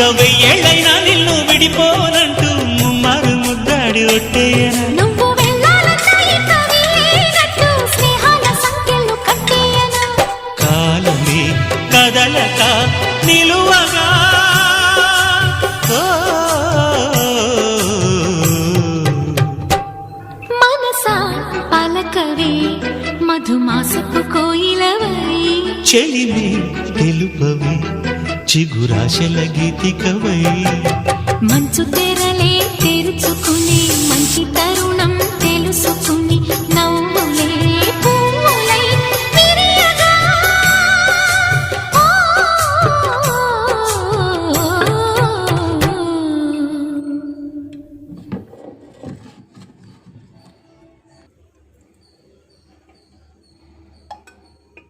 వెయ్యేళ్ళైనా నిన్ను విడిపోనంటూ ముమ్మారు ముద్దాడి ఒట్టేయనా? ఇక కదలక నిలువగా. మనసా పలకవే మధుమాసపు కోయిలవై. చెలిమి తెలుపవి చిగురాశల గీతికవై. మంచు తెరలే